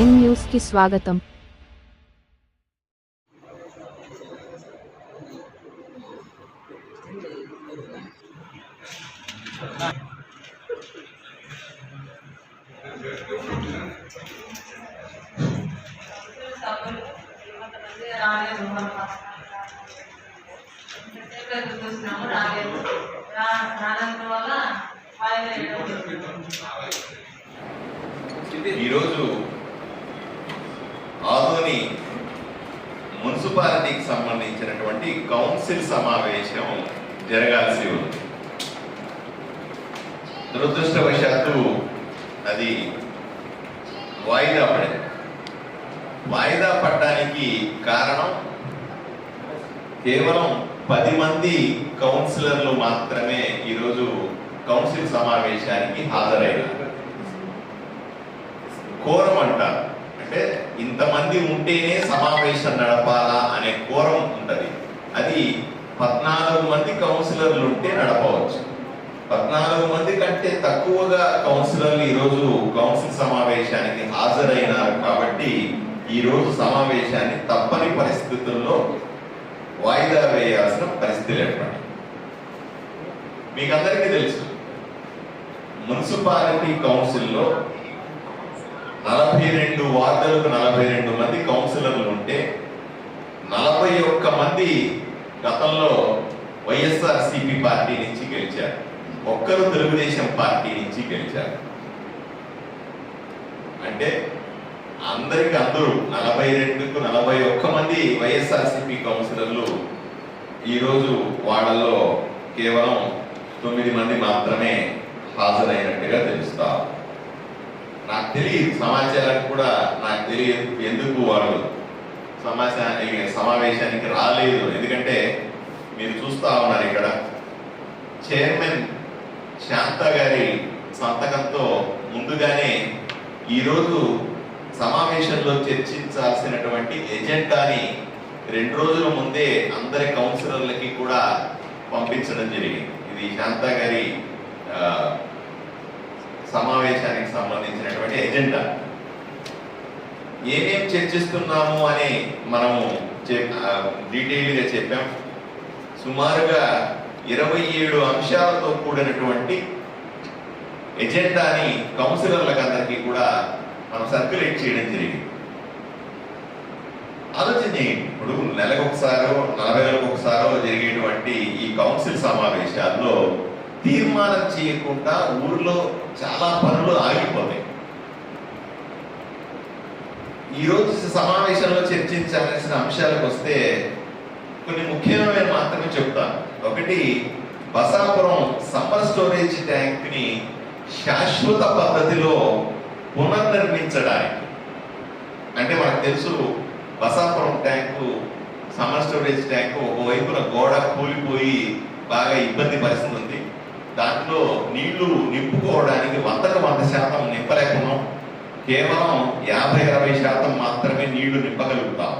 Prime news కి స్వాగతం రాలేదు ఎంతసేపు ఎదురు చూసినాము రాలేదు రా రానందు వల్ల వాయిదా వేయడం ఈరోజు ఆదోని మున్సిపాలిటీకి సంబంధించినటువంటి కౌన్సిల్ సమావేశం జరగాల్సి ఉంది. దురదృష్టవశాత్తు అది వాయిదా పడింది. వాయిదా పడడానికి కారణం కేవలం పది మంది కౌన్సిలర్లు మాత్రమే ఈరోజు కౌన్సిల్ సమావేశానికి హాజరయ్యారు కోరం అంటారు అంటే ఇంతమంది ఉంటేనే సమావేశం నడపాలా అనే కోరం ఉంటుంది. అది పద్నాలుగు మంది కౌన్సిలర్లు ఉంటే నడపవచ్చు. పద్నాలుగు మంది కంటే తక్కువగా కౌన్సిలర్లు ఈరోజు కౌన్సిల్ సమావేశానికి హాజరైనారు కాబట్టి ఈ రోజు సమావేశాన్ని తప్పని పరిస్థితుల్లో వాయిదా వేయాల్సిన పరిస్థితులు ఏర్పడి మీకు అందరికీ తెలుసు మున్సిపాలిటీ కౌన్సిల్లో నలభై రెండు వార్డులకు నలభై రెండు మంది కౌన్సిలర్లు ఉంటే నలభై ఒక్క మంది గతంలో వైఎస్ఆర్ సిపి పార్టీ నుంచి గెలిచారు. ఒక్కరు తెలుగుదేశం పార్టీ నుంచి గెలిచారు. అంటే అందరికి అందరూ నలభై రెండుకు నలభై ఒక్క మంది వైఎస్ఆర్సిపి కౌన్సిలర్లు ఈరోజు వాళ్ళలో కేవలం తొమ్మిది మంది మాత్రమే హాజరైనట్టుగా తెలుస్తారు నాకు తెలియదు. సమాచారానికి కూడా నాకు తెలియదు. ఎందుకు వాళ్ళు సమాచారానికి సమావేశానికి రాలేదు? ఎందుకంటే మీరు చూస్తా ఉన్నారు ఇక్కడ. చైర్మన్ శాంత గారి సంతకంతో ముందుగానే ఈరోజు సమావేశంలో చర్చించాల్సినటువంటి ఎజెండాని రెండు రోజుల ముందే అందరి కౌన్సిలర్లకి కూడా పంపించడం జరిగింది. ఇది శాంత గారి సమావేశానికి సంబంధించినటువంటి ఎజెండా. ఏమేం చర్చిస్తున్నాము అని మనము డీటెయిల్గా చెప్పాం. సుమారుగా ఇరవై ఏడు అంశాలతో కూడినటువంటి ఎజెండాని కౌన్సిలర్లకు అందరికీ కూడా మనం సర్క్యులేట్ చేయడం జరిగింది. ఆలోచన ఇప్పుడు నెలకు ఒకసారో నలభై నెలకు ఒకసారో జరిగేటువంటి ఈ కౌన్సిల్ సమావేశాల్లో తీర్మానం చేయకుండా ఊర్లో చాలా పనులు ఆగిపోతాయి. ఈ రోజు సమావేశంలో చర్చించాల్సిన అంశాలకు వస్తే కొన్ని ముఖ్యమైన మాత్రమే చెప్తాను. ఒకటి బసాపురం సమ్మర్ స్టోరేజ్ ట్యాంక్ని శాశ్వత పద్ధతిలో పునర్నిర్మించడానికి. అంటే మనకు తెలుసు Basapuram tank summer storage tank ఒకవైపున గోడ కూలిపోయి బాగా ఇబ్బంది పరిస్థితి ఉంది. దాంట్లో నీళ్ళు నింపుకోవడానికి వందకు వంద శాతం నింపలేకున్నాం కేవలం యాభై అరవై శాతం మాత్రమే నీళ్ళు నింపగలుగుతాం.